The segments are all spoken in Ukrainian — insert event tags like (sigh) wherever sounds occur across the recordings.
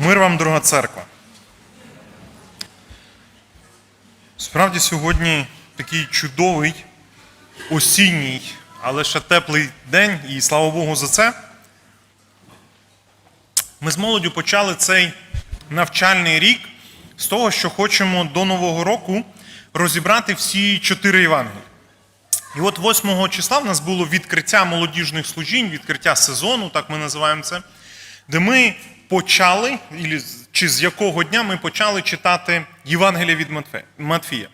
Мир вам, дорога церква. Справді сьогодні такий чудовий осінній, але ще теплий день, і слава Богу за це. Ми з молоддю почали цей навчальний рік з того, що хочемо до Нового року розібрати всі чотири Євангелії. І от 8 числа в нас було відкриття молодіжних служінь, відкриття сезону, так ми називаємо це, де ми почали, чи з якого дня ми почали читати Євангелія від Матфія.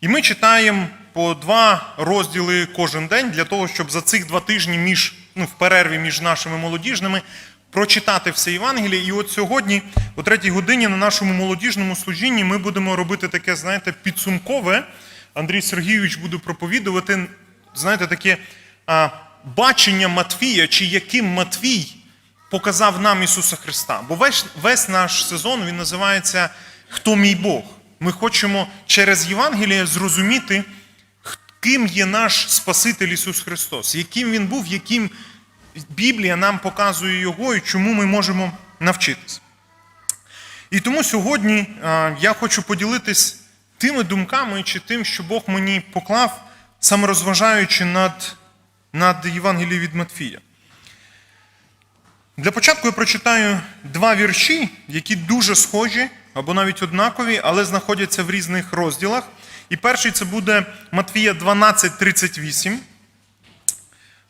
І ми читаємо по два розділи кожен день для того, щоб за цих два тижні між, ну, в перерві між нашими молодіжними прочитати все Євангеліє. І от сьогодні, о третій годині, на нашому молодіжному служінні ми будемо робити таке, знаєте, підсумкове. Андрій Сергійович буде проповідувати, знаєте, таке а, бачення Матфія, чи яким Матвій показав нам Ісуса Христа. Бо весь, весь наш сезон він називається Хто мій Бог. Ми хочемо через Євангеліє зрозуміти, ким є наш Спаситель Ісус Христос, яким Він був, яким Біблія нам показує Його і чому ми можемо навчитись. І тому сьогодні я хочу поділитись тими думками чи тим, що Бог мені поклав, саме розважаючи над, над Євангелієм від Матфія. Для початку я прочитаю два вірші, які дуже схожі або навіть однакові, але знаходяться в різних розділах. І перший це буде Матфія 12:38.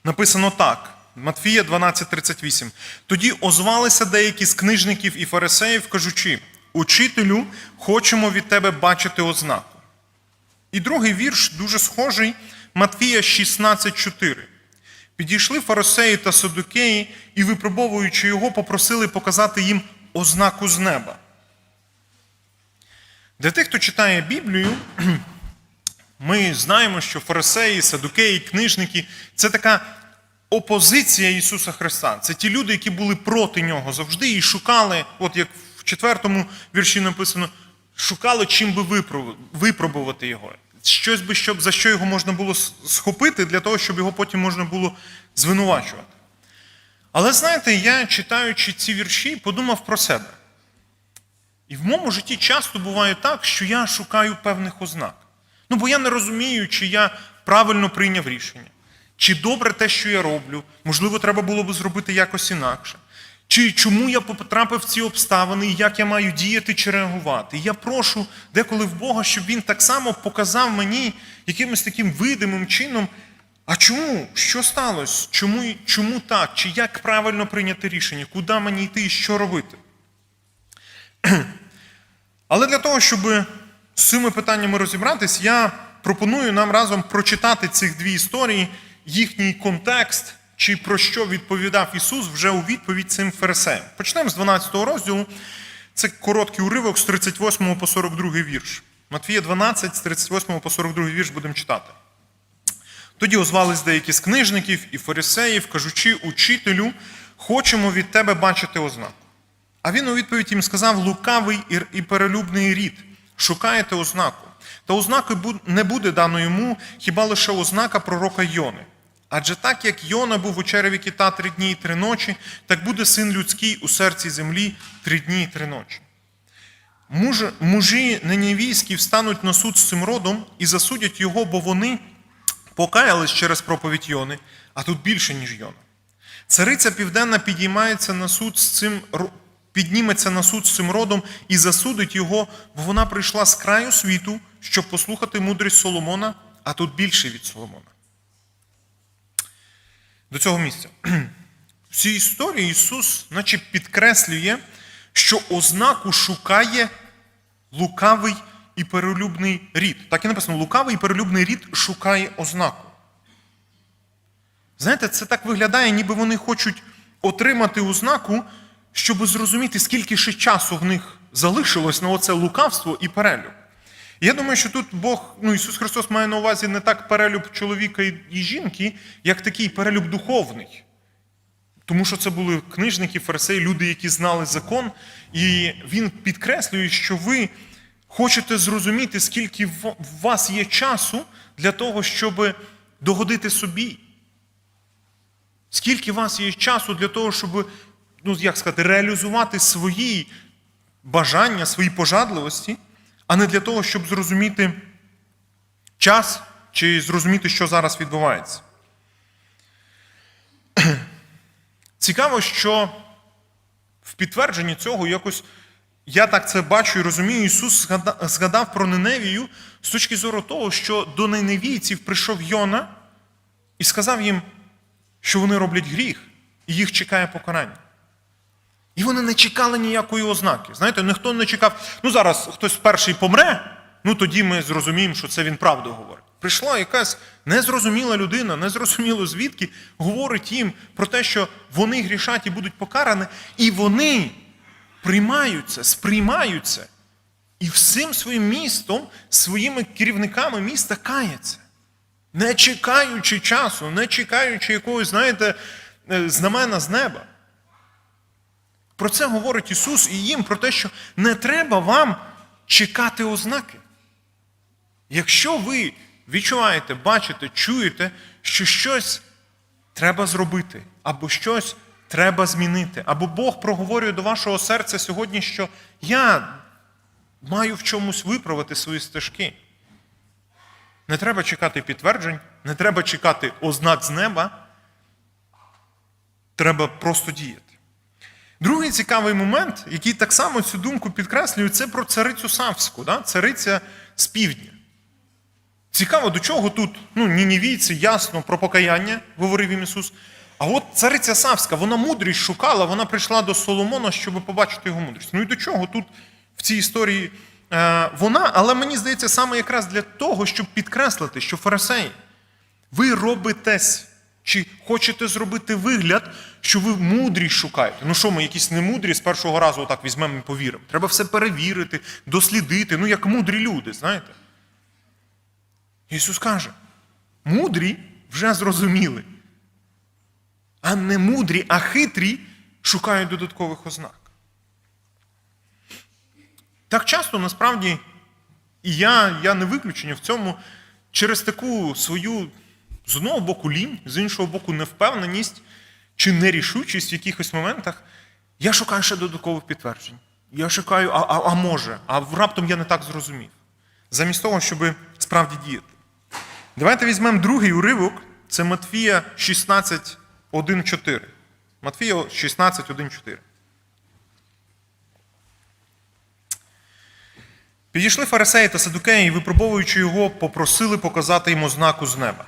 Написано так. Матфія 12:38. Тоді озвалися деякі з книжників і фарисеїв, кажучи: Учителю, хочемо від тебе бачити ознаку. І другий вірш дуже схожий Матфія 16:4. Підійшли фарисеї та садукеї і, випробовуючи його, попросили показати їм ознаку з неба. Для тих, хто читає Біблію, (clears throat) ми знаємо, що фарисеї, садукеї, книжники це така опозиція Ісуса Христа. Це ті люди, які були проти нього завжди і шукали, от як в четвертому вірші написано, шукали, чим би випробувати його. Щось би, щоб, за що його можна було схопити, для того, щоб його потім можна було звинувачувати. Але знаєте, я читаючи ці вірші, подумав про себе. І в моєму житті часто буває так, що я шукаю певних ознак. Ну, бо я не розумію, чи я правильно прийняв рішення, чи добре те, що я роблю, можливо, треба було б зробити якось інакше. Чи чому я потрапив в ці обставини, і як я маю діяти чи реагувати. Я прошу деколи в Бога, щоб він так само показав мені якимось таким видимим чином, а чому? Що сталося? Чому, чому так? Чи як правильно прийняти рішення? Куди мені йти і що робити? (clears throat) Але для того, щоб з цими питаннями розібратись, я пропоную нам разом прочитати цих дві історії, їхній контекст, чи про що відповідав Ісус вже у відповідь цим фарисеям. Почнемо з 12 розділу. Це короткий уривок з 38 по 42 вірш. Матвія 12, з 38 по 42 вірш будемо читати. Тоді озвались деякі з книжників і фарисеїв, кажучи, учителю, хочемо від тебе бачити ознаку. А він у відповідь їм сказав: лукавий і- перелюбний рід, шукаєте ознаку. Та ознаки не буде дано йому хіба лише ознака пророка Йони. Адже так, як Йона був у череві кита три дні і три ночі, так буде син людський у серці землі три дні і три ночі. Муж, мужі ненівійські встануть на суд з цим родом і засудять його, бо вони покаялись через проповідь Йони, а тут більше, ніж Йона. Цариця Південна підіймається на суд з цим підніметься на суд з цим родом і засудить його, бо вона прийшла з краю світу, щоб послухати мудрість Соломона, а тут більше від Соломона. До цього місця. (clears throat) В цій історії Ісус, наче підкреслює, що ознаку шукає лукавий і перелюбний рід. Так і написано: лукавий і перелюбний рід шукає ознаку. Знаєте, це так виглядає, ніби вони хочуть отримати ознаку, щоб зрозуміти, скільки ще часу в них залишилось на оце лукавство і перелюб. Я думаю, що тут Бог, ну Ісус Христос має на увазі не так перелюб чоловіка і жінки, як такий перелюб духовний. Тому що це були книжники, фарисеї, люди, які знали закон, і він підкреслює, що ви хочете зрозуміти, скільки в вас є часу для того, щоб догодити собі. Скільки у вас є часу для того, щоб ну як сказати, реалізувати свої бажання, свої пожадливості, а не для того, щоб зрозуміти час чи зрозуміти, що зараз відбувається. (clears throat) Цікаво, що в підтвердженні цього якось я так це бачу і розумію, Ісус згадав про Ниневію з точки зору того, що до ниневійців прийшов Йона і сказав їм, що вони роблять гріх, і їх чекає покарання. І вони не чекали ніякої ознаки. Знаєте, ніхто не чекав, ну зараз хтось перший помре, ну тоді ми зрозуміємо, що це він правду говорить. Прийшла якась незрозуміла людина, незрозуміло звідки, говорить їм про те, що вони грішать і будуть покарані, і вони приймаються, сприймаються, і всім своїм містом, своїми керівниками міста каяться. Не чекаючи часу, не чекаючи якогось, знаєте, е, знамена з неба. Про це говорить Ісус і їм про те, що не треба вам чекати ознаки. Якщо ви відчуваєте, бачите, чуєте, що щось треба зробити, або щось треба змінити, або Бог проговорює до вашого серця сьогодні, що я маю в чомусь виправити свої стежки. Не треба чекати підтверджень, не треба чекати ознак з неба. Треба просто діяти. Другий цікавий момент, який так само цю думку підкреслює, це про царицю Савську, да? цариця з півдня. Цікаво, до чого тут ну, нінівійці, ясно про покаяння, говорив їм Ісус. А от цариця Савська, вона мудрість шукала, вона прийшла до Соломона, щоб побачити його мудрість. Ну і до чого тут в цій історії е, вона, але мені здається, саме якраз для того, щоб підкреслити, що фарисеї, ви робитесь, чи хочете зробити вигляд, що ви мудрість шукаєте. Ну що, ми якісь немудрі з першого разу отак візьмемо і повіримо. Треба все перевірити, дослідити, ну як мудрі люди, знаєте. Ісус каже, мудрі вже зрозуміли, а не мудрі, а хитрі шукають додаткових ознак. Так часто насправді, і я, я не виключення в цьому, через таку свою з одного боку лінь, з іншого боку, невпевненість чи нерішучість в якихось моментах, я шукаю ще додаткових підтверджень. Я шукаю, а, а, а може, а раптом я не так зрозумів. Замість того, щоб справді діяти. Давайте візьмемо другий уривок, це Матфія 16, 1,4. Матфія 16, 1,4. Підійшли фарисеї та садукеї випробовуючи його, попросили показати йому знаку з неба.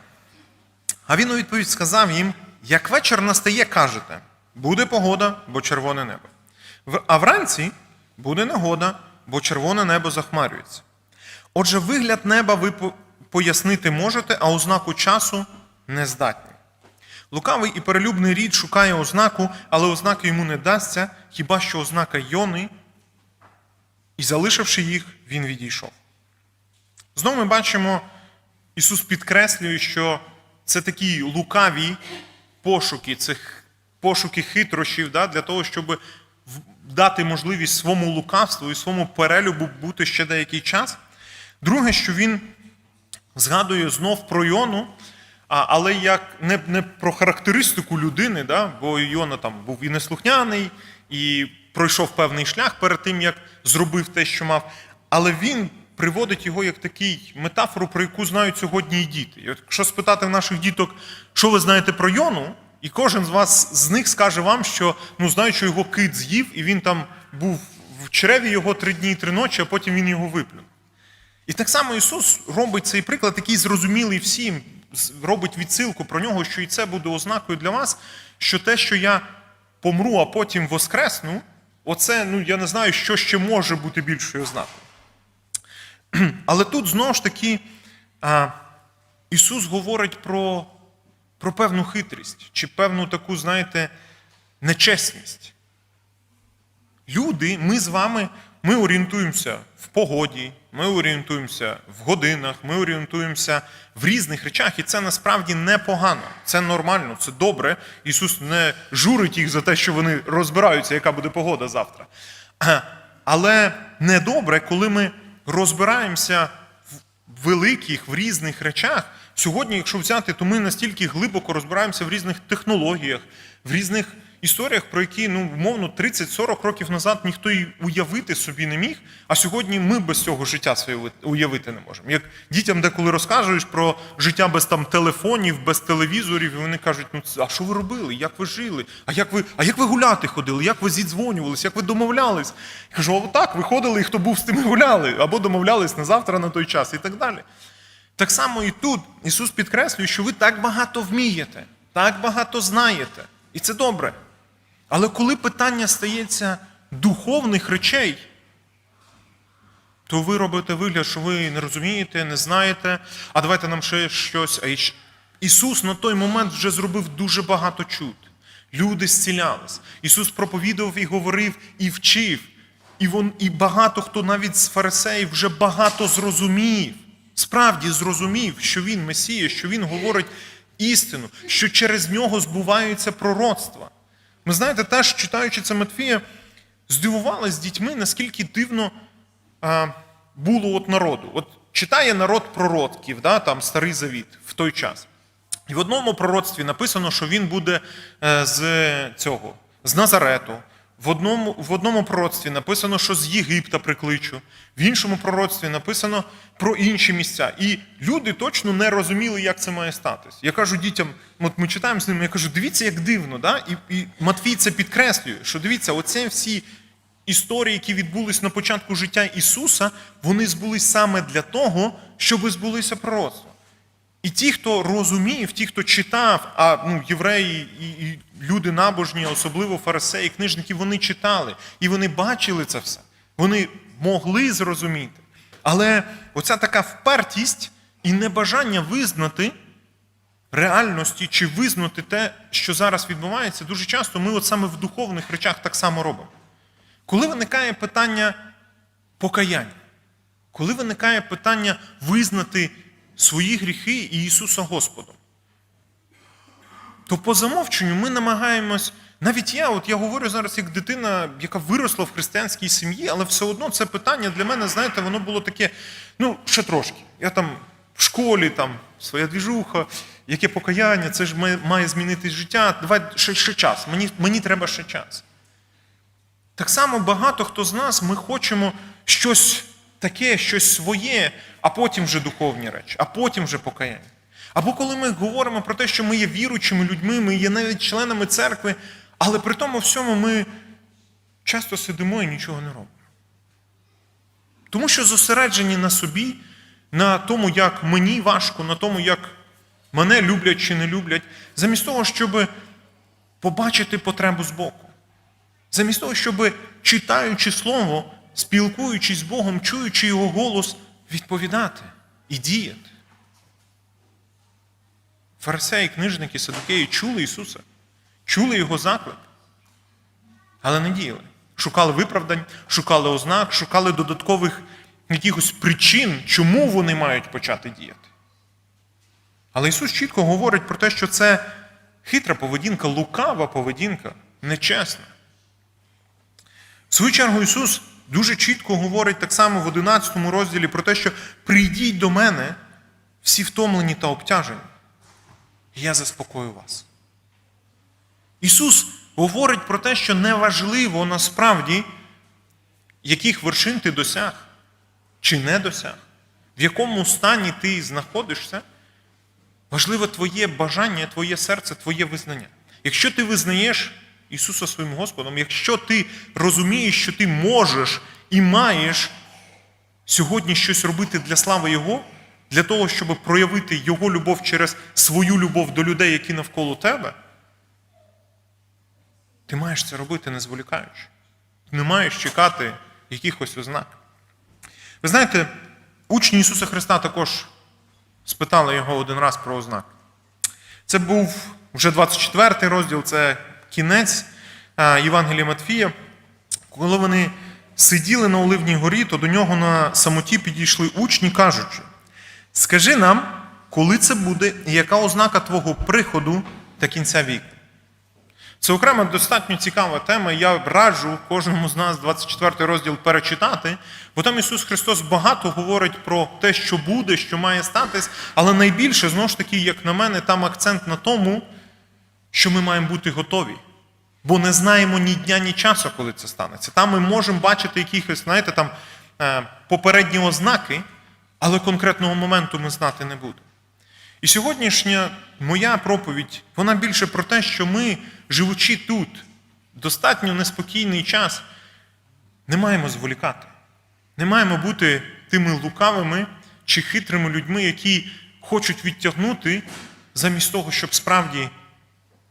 А він у відповідь сказав їм: як вечір настає, кажете, буде погода, бо червоне небо. А вранці буде негода, бо червоне небо захмарюється. Отже, вигляд неба ви пояснити можете, а ознаку часу не здатні. Лукавий і перелюбний рід шукає ознаку, але ознаки йому не дасться, хіба що ознака Йони, і залишивши їх, він відійшов. Знову ми бачимо, Ісус підкреслює, що це такі лукаві пошуки, цих пошуки хитрощів да, для того, щоб дати можливість своєму лукавству і своєму перелюбу бути ще деякий час. Друге, що він згадує знов про Йону, але як не, не про характеристику людини, да, бо Йона там був і неслухняний, і пройшов певний шлях перед тим, як зробив те, що мав. Але він приводить його як такий метафору, про яку знають сьогодні і діти. І от якщо спитати в наших діток, що ви знаєте про Йону, і кожен з вас з них скаже вам, що ну знаю, що його кит з'їв, і він там був в чреві його три дні і три ночі, а потім він його виплюнув. І так само Ісус робить цей приклад, який зрозумілий всім, робить відсилку про нього, що і це буде ознакою для вас, що те, що я помру, а потім воскресну, оце, ну я не знаю, що ще може бути більшою ознакою. (clears throat) Але тут знову ж таки Ісус говорить про, про певну хитрість чи певну таку, знаєте, нечесність. Люди, ми з вами, ми орієнтуємося в погоді, ми орієнтуємося в годинах, ми орієнтуємося в різних речах, і це насправді непогано, це нормально, це добре. Ісус не журить їх за те, що вони розбираються, яка буде погода завтра. Але недобре, коли ми розбираємося в великих, в різних речах. Сьогодні, якщо взяти, то ми настільки глибоко розбираємося в різних технологіях, в різних історіях, про які, ну, умовно, 30-40 років назад ніхто і уявити собі не міг, а сьогодні ми без цього життя своє уявити не можемо. Як дітям деколи розкажеш про життя без там телефонів, без телевізорів, і вони кажуть, ну а що ви робили? Як ви жили? А як ви, а як ви гуляти ходили? Як ви зідзвонювались? Як ви домовлялись? Я кажу, а так, виходили, і хто був з тими (laughs) гуляли, або домовлялись на завтра на той час і так далі. Так само і тут Ісус підкреслює, що ви так багато вмієте, так багато знаєте. І це добре. Але коли питання стається духовних речей, то ви робите вигляд, що ви не розумієте, не знаєте, а давайте нам ще щось. Ісус на той момент вже зробив дуже багато чуд. Люди зцілялись. Ісус проповідував і говорив, і вчив. І, вон, і багато хто навіть з фарисеїв вже багато зрозумів. Справді зрозумів, що Він Месія, що Він говорить істину, що через нього збуваються пророцтва. Ми знаєте, теж читаючи це Матфія, здивувалися з дітьми, наскільки дивно а, було от народу. От читає народ пророцьків, да, там Старий Завіт в той час. І в одному пророцтві написано, що він буде е, з цього, з Назарету. В одному, в одному пророцтві написано, що з Єгипта прикличу. В іншому пророцтві написано про інші місця. І люди точно не розуміли, як це має статись. Я кажу дітям, от ми читаємо з ними, я кажу, дивіться, як дивно. Да? І, і Матвій це підкреслює, що дивіться, оце всі історії, які відбулись на початку життя Ісуса, вони збулись саме для того, щоб збулися пророцтва. І ті, хто розумів, ті, хто читав, а ну, євреї і, і люди набожні, особливо фарисеї, книжники, вони читали і вони бачили це все. Вони могли зрозуміти. Але оця така впертість і небажання визнати реальності чи визнати те, що зараз відбувається, дуже часто ми от саме в духовних речах так само робимо. Коли виникає питання покаяння, коли виникає питання визнати свої гріхи і Ісуса Господом, то по замовченню ми намагаємось, навіть я, от я говорю зараз як дитина, яка виросла в християнській сім'ї, але все одно це питання для мене, знаєте, воно було таке, ну, ще трошки. Я там в школі, там своя двіжуха, яке покаяння, це ж має, змінити життя. Давай ще, ще час. Мені, мені треба ще час. Так само багато хто з нас ми хочемо щось таке, щось своє, а потім вже духовні речі, а потім вже покаяння. Або коли ми говоримо про те, що ми є віруючими людьми, ми є навіть членами церкви, але при тому всьому ми часто сидимо і нічого не робимо. Тому що зосереджені на собі, на тому, як мені важко, на тому, як мене люблять чи не люблять, замість того, щоб побачити потребу збоку. Замість того, щоб читаючи Слово, спілкуючись з Богом, чуючи Його голос, відповідати і діяти. Фарисеї, книжники, садукеї чули Ісуса, чули Його заклик, але не діяли. Шукали виправдань, шукали ознак, шукали додаткових якихось причин, чому вони мають почати діяти. Але Ісус чітко говорить про те, що це хитра поведінка, лукава поведінка, нечесна. В свою чергу Ісус дуже чітко говорить так само в 11 розділі про те, що прийдіть до мене всі втомлені та обтяжені, і я заспокою вас. Ісус говорить про те, що неважливо насправді, яких вершин ти досяг чи не досяг, в якому стані ти знаходишся, важливе твоє бажання, твоє серце, твоє визнання. Якщо ти визнаєш Ісуса своїм Господом, якщо ти розумієш, що ти можеш і маєш сьогодні щось робити для слави Його, для того, щоб проявити Його любов через свою любов до людей, які навколо тебе, ти маєш це робити не зволікаючи. Ти не маєш чекати якихось ознак. Ви знаєте, учні Ісуса Христа також спитали його один раз про ознаки. Це був вже 24 розділ, це кінець Євангелія Матфія. Коли вони сиділи на Оливній горі, то до нього на самоті підійшли учні, кажучи: Скажи нам, коли це буде, і яка ознака твого приходу та кінця віку? Це окрема достатньо цікава тема. Я раджу кожному з нас 24 розділ перечитати, бо там Ісус Христос багато говорить про те, що буде, що має статись, але найбільше, знову ж таки, як на мене, там акцент на тому, що ми маємо бути готові. Бо не знаємо ні дня, ні часу, коли це станеться. Там ми можемо бачити якихось, знаєте, там е, попередні ознаки, але конкретного моменту ми знати не будемо. І сьогоднішня моя проповідь, вона більше про те, що ми, живучи тут, достатньо неспокійний час, не маємо зволікати. Не маємо бути тими лукавими чи хитрими людьми, які хочуть відтягнути замість того, щоб справді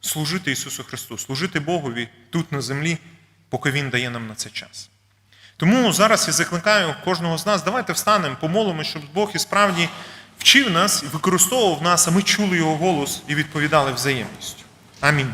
служити Ісусу Христу, служити Богові тут на землі, поки Він дає нам на це час. Тому зараз я закликаю кожного з нас, давайте встанемо, помолимо, щоб Бог і справді вчив нас і використовував нас, а ми чули його голос і відповідали взаємністю. Амінь.